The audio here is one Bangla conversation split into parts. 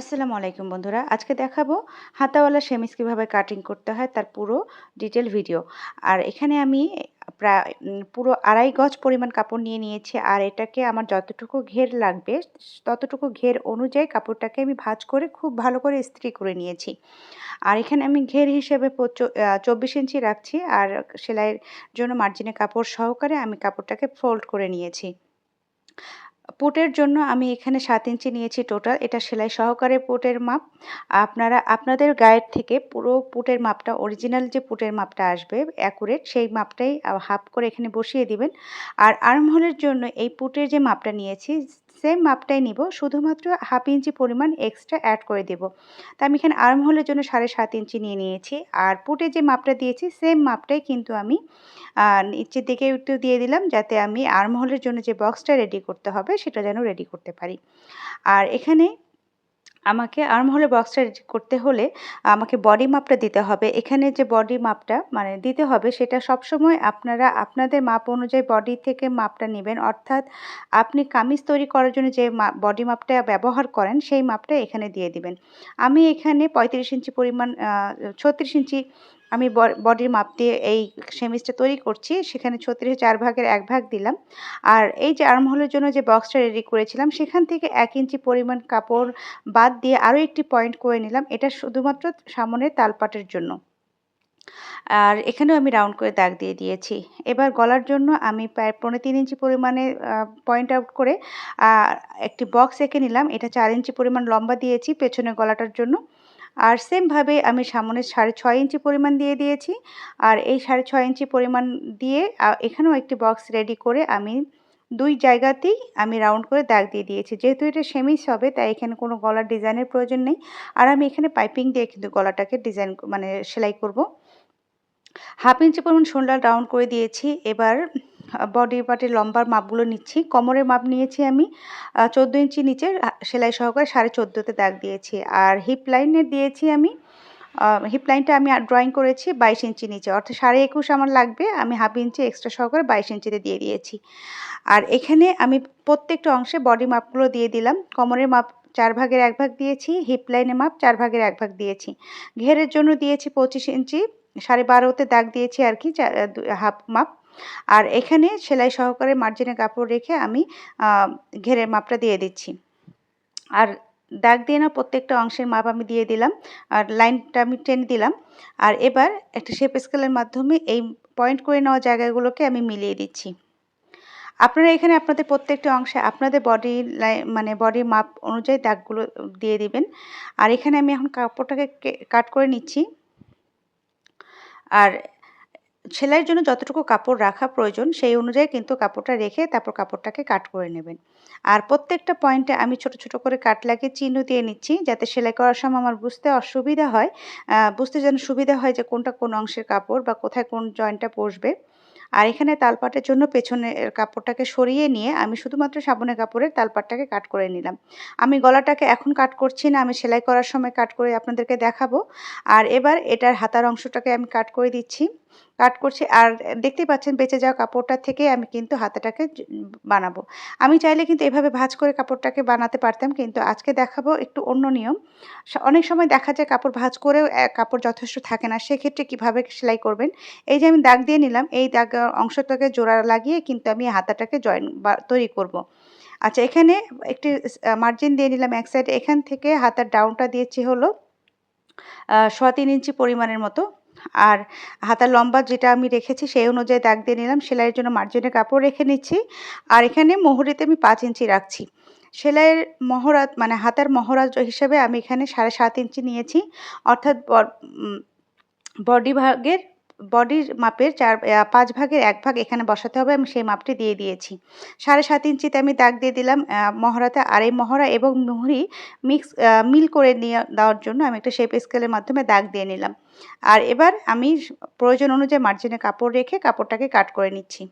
আসসালামু আলাইকুম বন্ধুরা। আজকে দেখাবো হাতাওয়ালা সেমিজ কীভাবে কাটিং করতে হয়, তার পুরো ডিটেল ভিডিও আর এখানে আমি প্রায় পুরো আড়াই গজ পরিমাণ কাপড় নিয়ে নিয়েছি, আর এটাকে আমার যতটুকু ঘের লাগবে, ততটুকু ঘের অনুযায়ী কাপড়টাকে আমি ভাজ করে খুব ভালো করে ইস্ত্রি করে নিয়েছি। আর এখানে আমি ঘের হিসেবে চব্বিশ ইঞ্চি রাখছি, আর সেলাইয়ের জন্য মার্জিনে কাপড় সহকারে আমি কাপড়টাকে ফোল্ড করে নিয়েছি। পুটের জন্য আমি এখানে সাত ইঞ্চি নিয়েছি টোটাল। এটা সেলাই সহকারে পুটের মাপ। আপনারা, আপনাদের গায়ের থেকে পুরো পুটের মাপটা, অরিজিনাল যে পুটের মাপটা আসবে অ্যাকুরেট সেই মাপটাই হাফ করে এখানে বসিয়ে দিবেন। আর আর্মহোলের জন্য এই পুটের যে মাপটা নিয়েছি সেম মাপটাই নিব, শুধুমাত্র হাফ ইঞ্চি পরিমাণ এক্সট্রা অ্যাড করে দেব। তা আমি এখানে আর্মহোলের জন্য সাড়ে সাত ইঞ্চি নিয়ে নিয়েছি। আর পুটে যে মাপটা দিয়েছি সেম মাপটাই কিন্তু আমি নিচের দিকে একটু দিয়ে দিলাম যাতে আমি আর্মহোলের জন্য যে বক্সটা রেডি করতে হবে, সেটা যেন রেডি করতে পারি। আর এখানে আমাকে আর্মহোলের বক্সটা করতে হলে আমাকে বডি মাপটা দিতে হবে। এখানে যে বডি মাপটা মানে দিতে হবে সেটা সবসময় আপনারা আপনাদের মাপ অনুযায়ী বডি থেকে মাপটা নেবেন। অর্থাৎ আপনি কামিজ তৈরি করার জন্য যে বডি মাপটা ব্যবহার করেন সেই মাপটা এখানে দিয়ে দিবেন। আমি এখানে পঁয়ত্রিশ ইঞ্চি পরিমাণ ছত্রিশ ইঞ্চি আমি বডির মাপ দিয়ে এই সেমিজটা তৈরি করছি। সেখানে ছত্রিশে চার ভাগের এক ভাগ দিলাম। আর এই যে আর্মহোলের জন্য যে বক্সটা রেডি করেছিলাম, সেখান থেকে এক ইঞ্চি পরিমাণ কাপড় বাদ দিয়ে আরও একটি পয়েন্ট করে নিলাম। এটা শুধুমাত্র সামনের তালপাটের জন্য। আর এখানেও আমি রাউন্ড করে দাগ দিয়ে দিয়েছি। এবার গলার জন্য আমি প্রায় পনেরো তিন ইঞ্চি পরিমাণে পয়েন্ট আউট করে একটি বক্স এঁকে নিলাম। এটা চার ইঞ্চি পরিমাণ লম্বা দিয়েছি পেছনে গলাটার জন্য। আর সেমভাবে আমি সামনে সাড়ে ছয় ইঞ্চি পরিমাণ দিয়ে দিয়েছি। আর এই সাড়ে ছয় ইঞ্চি পরিমাণ দিয়ে এখানেও একটি বক্স রেডি করে আমি দুই জায়গাতেই আমি রাউন্ড করে দাগ দিয়ে দিয়েছি। যেহেতু এটা সেমিস হবে, তাই এখানে কোনো গলার ডিজাইনের প্রয়োজন নেই। আর আমি এখানে পাইপিং দিয়ে কিন্তু গলাটাকে ডিজাইন মানে সেলাই করব। হাফ ইঞ্চি পরিমাণ শোল্ডার রাউন্ড করে দিয়েছি। এবার বডি পার্টের লম্বার মাপগুলো নিচ্ছি। কোমরের মাপ নিয়েছি আমি চোদ্দ ইঞ্চি নিচে সেলাই সহকারে সাড়ে চোদ্দোতে দাগ দিয়েছি। আর হিপ লাইনের দিয়েছি আমি হিপ লাইনটা আমি ড্রয়িং করেছি বাইশ ইঞ্চি নিচে। অর্থাৎ সাড়ে একুশ আমার লাগবে, আমি হাফ ইঞ্চি এক্সট্রা সহকারে বাইশ ইঞ্চিতে দিয়ে দিয়েছি। আর এখানে আমি প্রত্যেকটা অংশে বডি মাপগুলো দিয়ে দিলাম। কোমরের মাপ চার ভাগের এক ভাগ দিয়েছি হিপ লাইনের মাপ চার ভাগের এক ভাগ দিয়েছি। ঘেরের জন্য দিয়েছি পঁচিশ ইঞ্চি, সাড়ে বারোতে দাগ দিয়েছি আর কি হাফ মাপ। আর এখানে সেলাই সহকারে মার্জিনে কাপড় রেখে আমি ঘেরের মাপটা দিয়ে দিচ্ছি। আর দাগ দিয়ে না প্রত্যেকটা অংশের মাপ আমি দিয়ে দিলাম, আর লাইনটা আমি টেনে দিলাম। আর এবার একটা শেপ স্কেলের মাধ্যমে এই পয়েন্ট করে নেওয়া জায়গাগুলোকে আমি মিলিয়ে দিচ্ছি। আপনারা এখানে আপনাদের প্রত্যেকটা অংশে আপনাদের বডি মানে বডির মাপ অনুযায়ী দাগগুলো দিয়ে দিবেন। আর এখানে আমি এখন কাপড়টাকে কাট করে নিচ্ছি। আর সেলাইয়ের জন্য যতটুকু কাপড় রাখা প্রয়োজন, সেই অনুযায়ী কিন্তু কাপড়টা রেখে তারপর কাপড়টাকে কাট করে নেবেন। আর প্রত্যেকটা পয়েন্টে আমি ছোট ছোট করে কাট লাগিয়ে চিহ্ন দিয়ে নিচ্ছি যাতে সেলাই করার সময় আমার বুঝতে অসুবিধা হয় বুঝতে যেন সুবিধা হয় যে কোনটা কোন অংশের কাপড় বা কোথায় কোন জয়েন্টটা বসবে আর এখানে তালপাটের জন্য পেছনের কাপড়টাকে সরিয়ে নিয়ে আমি শুধুমাত্র সাবনের কাপড়ের তালপাটটাকে কাট করে নিলাম। আমি গলাটাকে এখন কাট করছি না, আমি সেলাই করার সময় কাট করে আপনাদেরকে দেখাবো। আর এবার এটার হাতার অংশটাকে আমি কাট করে দিচ্ছি। কাট করছি। আর দেখতেই পাচ্ছেন, বেঁচে যাওয়া কাপড়টা থেকে আমি কিন্তু হাতাটাকে বানাবো। আমি চাইলে কিন্তু এভাবে ভাজ করে কাপড়টাকে বানাতে পারতাম, কিন্তু আজকে দেখাবো একটু অন্য নিয়ম। অনেক সময় দেখা যায় কাপড় ভাজ করেও কাপড় যথেষ্ট থাকে না, সেক্ষেত্রে কীভাবে সেলাই করবেন? এই যে আমি দাগ দিয়ে নিলাম, এই দাগ অংশটাকে জোড়া লাগিয়ে কিন্তু আমি হাতাটাকে জয়েন তৈরি করব। আচ্ছা এখানে একটি মার্জিন দিয়ে নিলাম এক সাইড এখান থেকে হাতার ডাউনটা দিয়েছি হলো সোয়া তিন ইঞ্চি পরিমাণের মতো। আর হাতার লম্বা যেটা আমি রেখেছি সেই অনুযায়ী দাগ দিয়ে নিলাম। সেলাইয়ের জন্য মার্জিনের কাপড় রেখে নিচ্ছি। আর এখানে মোহরিতে আমি পাঁচ ইঞ্চি রাখছি। সেলাইয়ের মহরাত মানে হাতের মহরাজ হিসেবে আমি এখানে সাড়ে সাত ইঞ্চি নিয়েছি। অর্থাৎ বডি ভাগের বডির মাপের চার পাঁচ ভাগের এক ভাগ এখানে বসাতে হবে আমি সেই মাপটি দিয়ে দিয়েছি। সাড়ে সাত ইঞ্চিতে আমি দাগ দিয়ে দিলাম মহড়াতে আর এই মহড়া এবং মুহুরি মিক্স মিল করে নিয়ে দেওয়ার জন্য আমি একটা শেপ স্কেলের মাধ্যমে দাগ দিয়ে নিলাম। আর এবার আমি প্রয়োজন অনুযায়ী মার্জিনে কাপড় রেখে কাপড়টাকে কাট করে নিচ্ছি।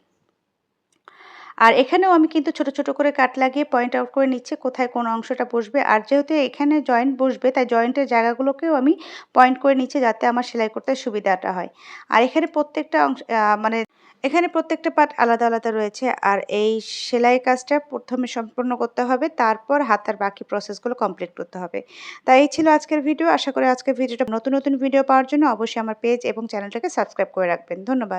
আর এখানেও আমি কিন্তু ছোট ছোট করে কাট লাগিয়ে পয়েন্ট আউট করে নিচ্ছি কোথায় কোন অংশটা বসবে। আর যেহেতু এখানে জয়েন্ট বসবে, তাই জয়েন্টের জায়গাগুলোকেও আমি পয়েন্ট করে নিচ্ছি যাতে আমার সেলাই করতে সুবিধাটা হয়। আর এখানে প্রত্যেকটা অংশ মানে এখানে প্রত্যেকটা পার্ট আলাদা আলাদা রয়েছে। আর এই সেলাই কাজটা প্রথমে সম্পূর্ণ করতে হবে, তারপর হাতার বাকি প্রসেসগুলো কমপ্লিট করতে হবে। তাই এই ছিল আজকের ভিডিও আশা করি আজকের ভিডিওটা নতুন নতুন ভিডিও পাওয়ার জন্য অবশ্যই আমার পেজ এবং চ্যানেলটাকে সাবস্ক্রাইব করে রাখবেন। ধন্যবাদ।